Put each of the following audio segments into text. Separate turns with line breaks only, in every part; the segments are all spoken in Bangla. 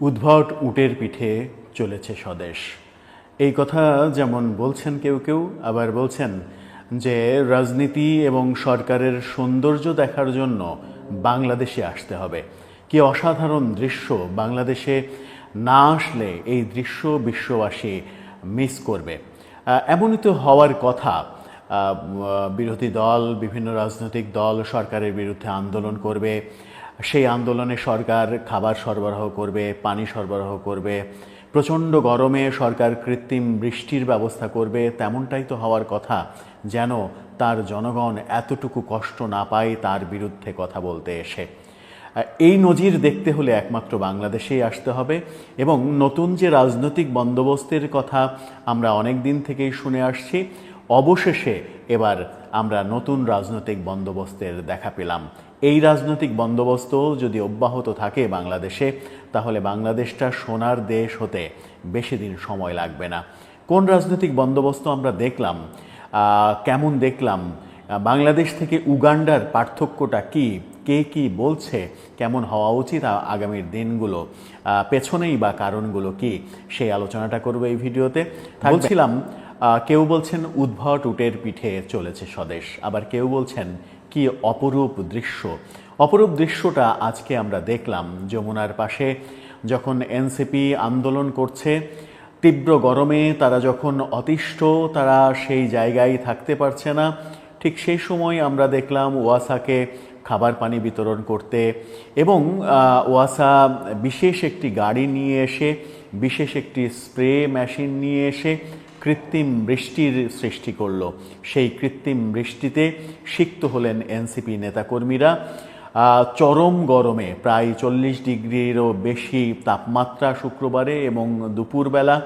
উদ্ভট উটের পিঠে চলেছে স্বদেশ। এই কথা যেমন বলছেন কেউ কেউ, আবার বলছেন যে রাজনীতি এবং সরকারের সৌন্দর্য দেখার জন্য বাংলাদেশে আসতে হবে। কি অসাধারণ দৃশ্য বাংলাদেশে না আসলে এই দৃশ্য বিশ্ববাসী মিস করবে। এমনই তো হওয়ার কথা। বিরোধী দল, বিভিন্ন রাজনৈতিক দল সরকারের বিরুদ্ধে আন্দোলন করবে। সেই আন্দোলনে সরকার খাবার সরবরাহ করবে, পানি সরবরাহ করবে, প্রচণ্ড গরমে সরকার কৃত্রিম বৃষ্টির ব্যবস্থা করবে, তেমনটাই তো হওয়ার কথা। যেন তার জনগণ এতটুকু কষ্ট না পায় তার বিরুদ্ধে কথা বলতে এসে। এই নজির দেখতে হলে একমাত্র বাংলাদেশেই আসতে হবে এবং নতুন যে রাজনৈতিক বন্দোবস্তের কথা আমরা অনেক দিন থেকেই শুনে আসছি, অবশেষে এবার আমরা নতুন রাজনৈতিক বন্দোবস্তের দেখা পেলাম। এই রাজনৈতিক বন্দোবস্ত যদি অব্যাহত থাকে বাংলাদেশে তাহলে বাংলাদেশটা সোনার দেশ হতে বেশি দিন সময় লাগবে না। কোন রাজনৈতিক বন্দোবস্ত আমরা দেখলাম কেমন দেখলাম বাংলাদেশ থেকে উগান্ডার পার্থক্যটা কি কে কি বলছে কেমন হওয়া উচিত আগামীর দিনগুলো পেছনেই বা কারণগুলো কি সেই আলোচনাটা করব এই ভিডিওতে। বলছিলাম কেউ বলছেন উদ্ভট উটের পিঠে চলেছে স্বদেশ আবার কেউ বলছেন কি অপরূপ দৃশ্য? অপরূপ দৃশ্যটা আজকে আমরা দেখলাম যমুনার পাশে। যখন এনসিপি আন্দোলন করছে, তীব্র গরমে তারা যখন অতিষ্ঠ, তারা সেই জায়গায় থাকতে পারছে না। ঠিক সেই সময় আমরা দেখলাম ওয়াসাকে খাবার পানি বিতরণ করতে এবং ওয়াসা বিশেষ একটি গাড়ি নিয়ে এসে, বিশেষ একটি স্প্রে মেশিন নিয়ে এসে কৃত্রিম বৃষ্টির সৃষ্টি করল। সেই কৃত্রিম বৃষ্টিতে সিক্ত হলেন এনসিপি নেতাকর্মীরা। চরম গরমে প্রায় চল্লিশ ডিগ্রিরও বেশি তাপমাত্রা শুক্রবারে এবং দুপুরবেলা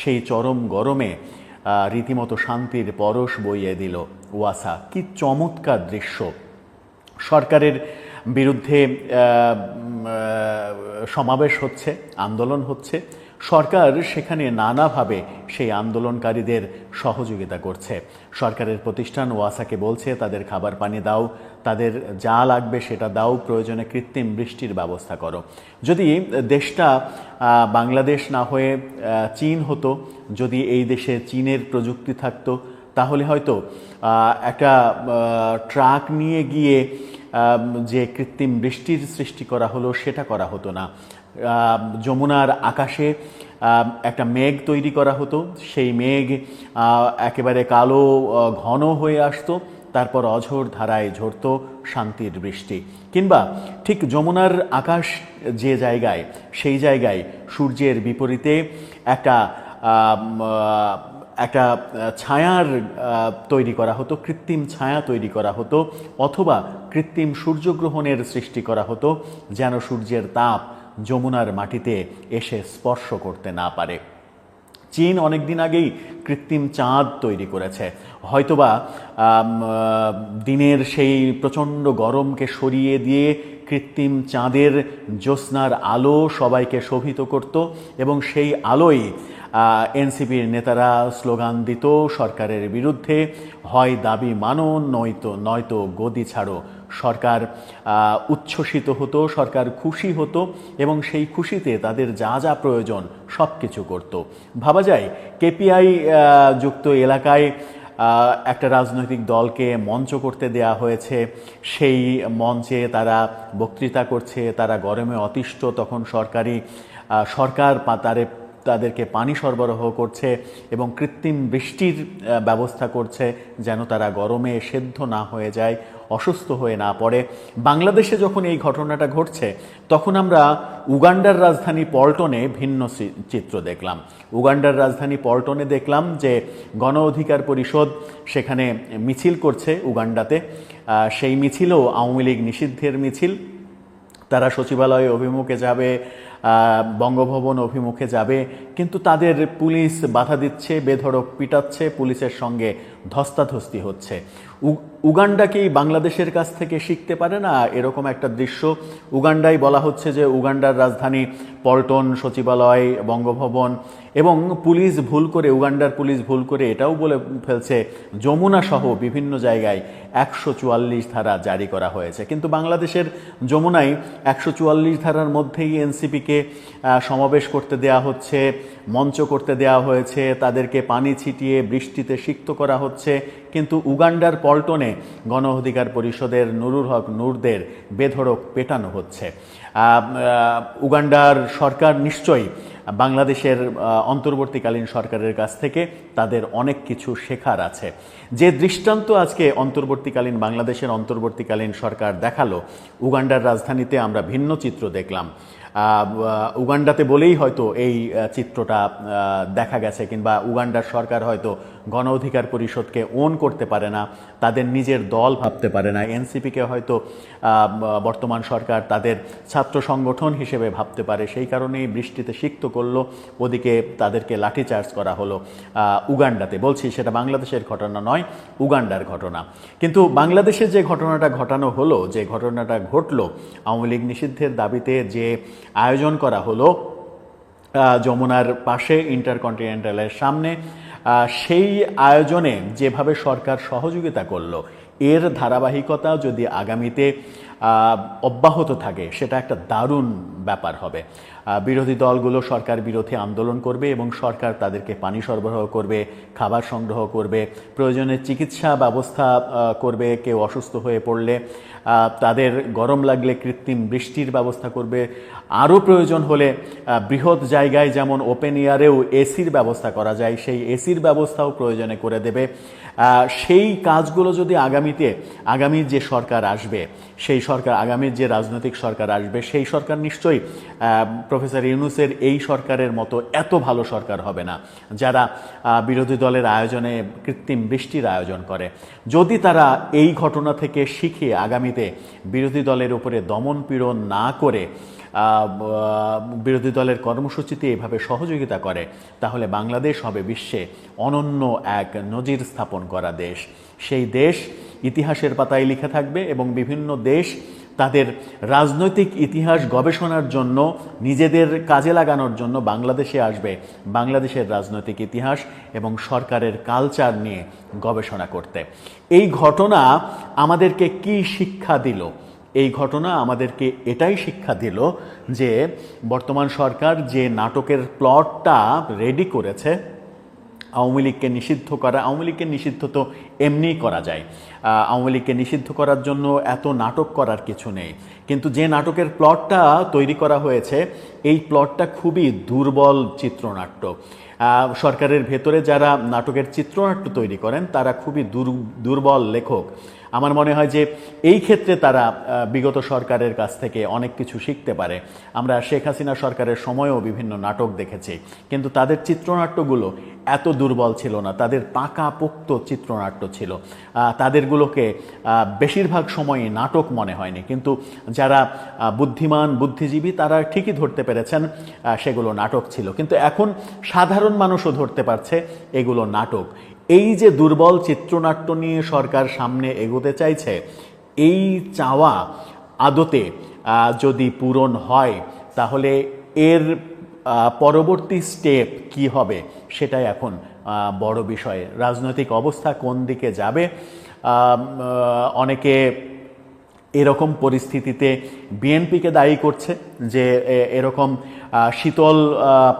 সেই চরম গরমে রীতিমতো শান্তির পরশ বইয়ে দিল ওয়াসা। কি চমৎকার দৃশ্য। সরকারের বিরুদ্ধে সমাবেশ হচ্ছে, আন্দোলন হচ্ছে। সরকার সেখানে নানাভাবে সেই আন্দোলনকারীদের সহযোগিতা করছে। সরকারের প্রতিষ্ঠান ওয়াসাকে বলছে, তাদের খাবার পানি দাও, তাদের যা লাগবে সেটা দাও, প্রয়োজনে কৃত্রিম বৃষ্টির ব্যবস্থা করো। যদি দেশটা বাংলাদেশ না হয়ে চীন হতো, যদি এই দেশে চীনের প্রযুক্তি থাকতো, তাহলে হয়তো একটা ট্রাক নিয়ে গিয়ে যে কৃত্রিম বৃষ্টির সৃষ্টি করা হলো, সেটা করা হতো না। যমুনার আকাশে একটা মেঘ তৈরি করা হতো। সেই মেঘ একেবারে কালো ঘন হয়ে আসতো। তারপর অঝোর ধারায় ঝরত শান্তির বৃষ্টি। কিংবা ঠিক যমুনার আকাশ যে জায়গায়, সেই জায়গায় সূর্যের বিপরীতে একটা একটা ছায়ার তৈরি করা হতো, কৃত্রিম ছায়া তৈরি করা হতো, অথবা কৃত্রিম সূর্যগ্রহণের সৃষ্টি করা হতো, যেন সূর্যের তাপ যমুনার মাটিতে এসে স্পর্শ করতে না পারে। চীন অনেক দিন আগেই কৃত্রিম চাঁদ তৈরি করেছে। হয়তোবা দিনের সেই প্রচণ্ড গরমকে সরিয়ে দিয়ে কৃত্রিম চাঁদের জ্যোৎস্নার আলো সবাইকে শোভিত করত এবং সেই আলোয় এনসিপির নেতারা স্লোগান দিত, সরকারের বিরুদ্ধে, হয় দাবি মানো, নয়তো নয়তো গদি ছাড়ো। সরকার উচ্ছ্বসিত হতো, সরকার খুশি হতো এবং সেই খুশিতে তাদের যা যা প্রয়োজন সব কিছু করতো। ভাবা যায়, কেপিআই যুক্ত এলাকায় একটা রাজনৈতিক দলকে মঞ্চ করতে দেয়া হয়েছে। সেই মঞ্চে তারা বক্তৃতা করছে, তারা গরমে অতিষ্ঠ, তখন সরকারি সরকার তারে, তাদেরকে পানি সরবরাহ করছে এবং কৃত্রিম বৃষ্টির ব্যবস্থা করছে যেন তারা গরমে সেদ্ধ না হয়ে যায়। অসুস্থ হয়ে না পড়ে। বাংলাদেশে যখন এই ঘটনাটা ঘটছে, তখন আমরা উগান্ডার রাজধানী পল্টনে ভিন্ন চিত্র দেখলাম। উগান্ডার রাজধানী পল্টনে দেখলাম যে গণ অধিকার পরিষদ সেখানে মিছিল করছে উগান্ডাতে। সেই মিছিলও আওয়ামী লীগ নিষিদ্ধের মিছিল। তারা সচিবালয়ে অভিমুখে যাবে বঙ্গভবন অভিমুখে যাবে, কিন্তু তাদের পুলিশ বাধা দিচ্ছে, বেধড়ক পিটাচ্ছে, পুলিশের সঙ্গে ধস্তাধস্তি হচ্ছে। উগান্ডা কি বাংলাদেশের কাছ থেকে শিখতে পারে না? এরকম একটা দৃশ্য। উগান্ডায় বলা হচ্ছে যে উগান্ডার রাজধানী পল্টন সচিবালয়, বঙ্গভবন, এবং পুলিশ ভুল করে, উগান্ডার পুলিশ ভুল করে এটাও বলে ফেলছে যমুনা সহ বিভিন্ন জায়গায় একশো চুয়াল্লিশ ধারা জারি করা হয়েছে। কিন্তু বাংলাদেশের যমুনায় একশো চুয়াল্লিশ ধারার মধ্যেই এনসিপিকে এনসিপিকে সমাবেশ করতে দেয়া হচ্ছে, মঞ্চ করতে দেয়া হয়েছে, তাদেরকে পানি ছিটিয়ে বৃষ্টিতে সিক্ত করা হচ্ছে। কিন্তু উগান্ডার পল্টনে গণ অধিকার পরিষদের নুরুল হক নূরদের বেধড়ক পেটানো হচ্ছে। উগান্ডার সরকার নিশ্চয়ই বাংলাদেশের অন্তর্বর্তীকালীন সরকারের কাছ থেকে তাদের অনেক কিছু শেখার আছে। যে দৃষ্টান্ত আজকে অন্তর্বর্তীকালীন, বাংলাদেশের অন্তর্বর্তীকালীন সরকার দেখাল, উগান্ডার রাজধানীতে আমরা ভিন্ন চিত্র দেখলাম। উগান্ডাতে বলেই হয়তো এই চিত্রটা দেখা গেছে, কিংবা উগান্ডার সরকার হয়তো গণ অধিকার পরিষদকে ওন করতে পারে না, তাদের নিজের দল ভাবতে পারে না, এনসিপিকে হয়তো বর্তমান সরকার তাদের ছাত্র সংগঠন হিসেবে ভাবতে পারে, সেই কারণেই বৃষ্টিতে সিক্ত করল, ওদিকে তাদেরকে লাঠিচার্জ করা হলো উগান্ডাতে। বলছি, সেটা বাংলাদেশের ঘটনা নয়, উগান্ডার ঘটনা। কিন্তু বাংলাদেশে যে ঘটনাটা ঘটানো হলো, যে ঘটনাটা ঘটলো, আওয়ামী লীগ নিষিদ্ধের দাবিতে যে আয়োজন করা হলো যমুনার পাশে ইন্টারকন্টিনেন্টালের সামনে। সেই আয়োজনে যেভাবে সরকার সহযোগিতা করল, এর ধারাবাহিকতা যদি আগামীতে অব্যাহত থাকে। সেটা একটা দারুণ ব্যাপার হবে। বিরোধী দলগুলো সরকার বিরোধী আন্দোলন করবে এবং সরকার তাদেরকে পানি সরবরাহ করবে, খাবার সংগ্রহ করবে, প্রয়োজনে চিকিৎসা ব্যবস্থা করবে, কেউ অসুস্থ হয়ে পড়লে তাদের গরম লাগলে কৃত্রিম বৃষ্টির ব্যবস্থা করবে। আরও প্রয়োজন হলে বৃহৎ জায়গায় যেমন ওপেন এয়ারেও এসির ব্যবস্থা করা যায়, সেই এসির ব্যবস্থাও প্রয়োজনে করে দেবে। সেই কাজগুলো যদি আগামীতে, আগামী যে সরকার আসবে, সেই সরকার আগামীর যে রাজনৈতিক সরকার আসবে, সেই সরকার নিশ্চয়ই প্রফেসর ইউনুসের এই সরকারের মতো এত ভালো সরকার হবে না, যারা বিরোধী দলের আয়োজনে কৃত্রিম বৃষ্টির আয়োজন করে। যদি তারা এই ঘটনা থেকে শিখে আগামীতে বিরোধী দলের উপরে দমন পীড়ন না করে বিরোধী দলের কর্মসূচিতে এভাবে সহযোগিতা করে, তাহলে বাংলাদেশ হবে বিশ্বে অনন্য এক নজির স্থাপন করা দেশ। সেই দেশ ইতিহাসের পাতায় লিখে থাকবে এবং বিভিন্ন দেশ তাদের রাজনৈতিক ইতিহাস গবেষণার জন্য, নিজেদের কাজে লাগানোর জন্য বাংলাদেশে আসবে। বাংলাদেশের রাজনৈতিক ইতিহাস এবং সরকারের কালচার নিয়ে গবেষণা করতে। এই ঘটনা আমাদেরকে কি শিক্ষা দিল? এই ঘটনা আমাদেরকে এটাই শিক্ষা দিল যে, বর্তমান সরকার যে নাটকের প্লটটা রেডি করেছে আওয়ামী লীগকে নিষিদ্ধ করা, আওয়ামী লীগকে নিষিদ্ধ তো এমনিই করা যায়। আওয়ামী লীগকে নিষিদ্ধ করার জন্য এত নাটক করার কিছু নেই। কিন্তু যে নাটকের প্লটটা তৈরি করা হয়েছে, এই প্লটটা খুবই দুর্বল চিত্রনাট্য। সরকারের ভেতরে যারা নাটকের চিত্রনাট্য তৈরি করেন, তারা খুবই দুর- দুর্বল লেখক। আমার মনে হয় যে এই ক্ষেত্রে তারা বিগত সরকারের কাছ থেকে অনেক কিছু শিখতে পারে। আমরা শেখ হাসিনা সরকারের সময়ও বিভিন্ন নাটক দেখেছি, কিন্তু তাদের চিত্রনাট্যগুলো এত দুর্বল ছিল না। তাদের পাকাপোক্ত চিত্রনাট্য ছিল। তাদেরগুলোকে বেশিরভাগ সময়ই নাটক মনে হয়নি। কিন্তু যারা বুদ্ধিমান, বুদ্ধিজীবী, তারা ঠিকই ধরতে পেরেছেন সেগুলো নাটক ছিল। কিন্তু এখন সাধারণ মানুষও ধরতে পারছে এগুলো নাটক। এই যে দুর্বল চিত্রনাট্য নিয়ে সরকার সামনে এগোতে চাইছে, এই চাওয়া আদতে যদি পূরণ হয়, তাহলে এর পরবর্তী স্টেপ কি হবে সেটাই এখন বড় বিষয়। রাজনৈতিক অবস্থা কোন দিকে যাবে অনেকে এরকম পরিস্থিতিতে বিএনপিকে দায়ী করছে যে এরকম শীতল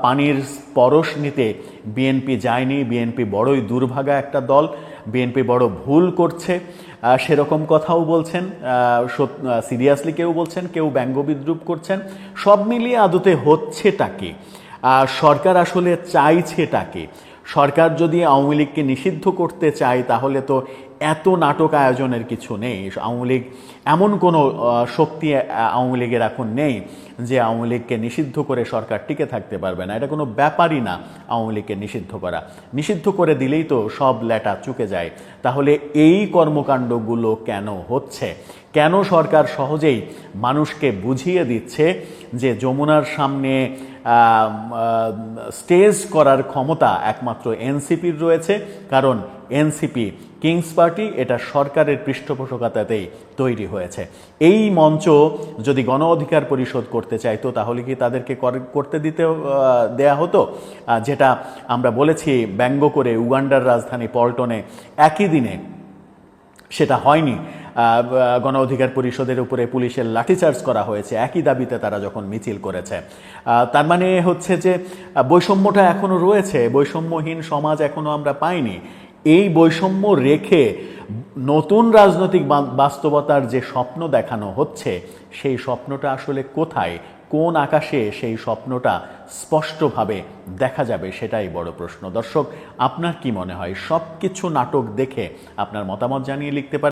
পানির পরশ নিতে বিএনপি যায়নি, বিএনপি বড়ই দুর্ভাগা একটা দল, বিএনপি বড় ভুল করছে। সেরকম কথাও বলছেন সিরিয়াসলি কেউ বলছেন, কেউ ব্যঙ্গ বিদ্রুপ করছেন। সব মিলিয়ে আদতে হচ্ছেটা কি? সরকার আসলে চাইছেটা কি? সরকার যদি আওয়ামী লীগকে নিষিদ্ধ করতে চায়, তাহলে তো এত নাটক আয়োজনের কিছু নেই। আওয়ামী লীগ এমন কোনো শক্তি আওয়ামী লীগের এখন নেই যে আওয়ামী লীগকে নিষিদ্ধ করে সরকার টিকে থাকতে পারবে না। এটা কোনো ব্যাপারই না আওয়ামী লীগকে নিষিদ্ধ করা। নিষিদ্ধ করে দিলেই তো সব লেটা চুকে যায়। তাহলে এই কর্মকাণ্ডগুলো কেন হচ্ছে? কেন সরকার সহজেই মানুষকে বুঝিয়ে দিচ্ছে যে যমুনার সামনে স্টেজ করার ক্ষমতা একমাত্র এনসিপির রয়েছে? কারণ এনসিপি, কিংস পার্টি এটা সরকারের পৃষ্ঠপোষকতাতেই তৈরি হয়েছে। এই মঞ্চ যদি গণ অধিকার পরিষদ করতে চাইতো, তাহলে কি তাদেরকে কর- করতে দিতে দেয়া হতো? যেটা আমরা বলেছি ব্যঙ্গ করে উগান্ডার রাজধানী পল্টনে একই দিনে সেটা হয়নি। গণ অধিকার পরিষদের উপরে পুলিশের লাঠিচার্জ করা হয়েছে। একই দাবিতে তারা যখন মিছিল করেছে। তার মানে হচ্ছে যে বৈষম্যটা এখনও রয়েছে। বৈষম্যহীন সমাজ এখনও আমরা পাইনি। এই বৈষম্য রেখে নতুন রাজনৈতিক বাস্তবতার যে স্বপ্ন দেখানো হচ্ছে, সেই স্বপ্নটা আসলে কোথায়? কোন আকাশে সেই স্বপ্নটা স্পষ্টভাবে দেখা যাবে? সেটাই বড় প্রশ্ন। দর্শক, আপনার কি মনে হয়? সব কিছু নাটক দেখে আপনার মতামত জানিয়ে লিখতে পারেন।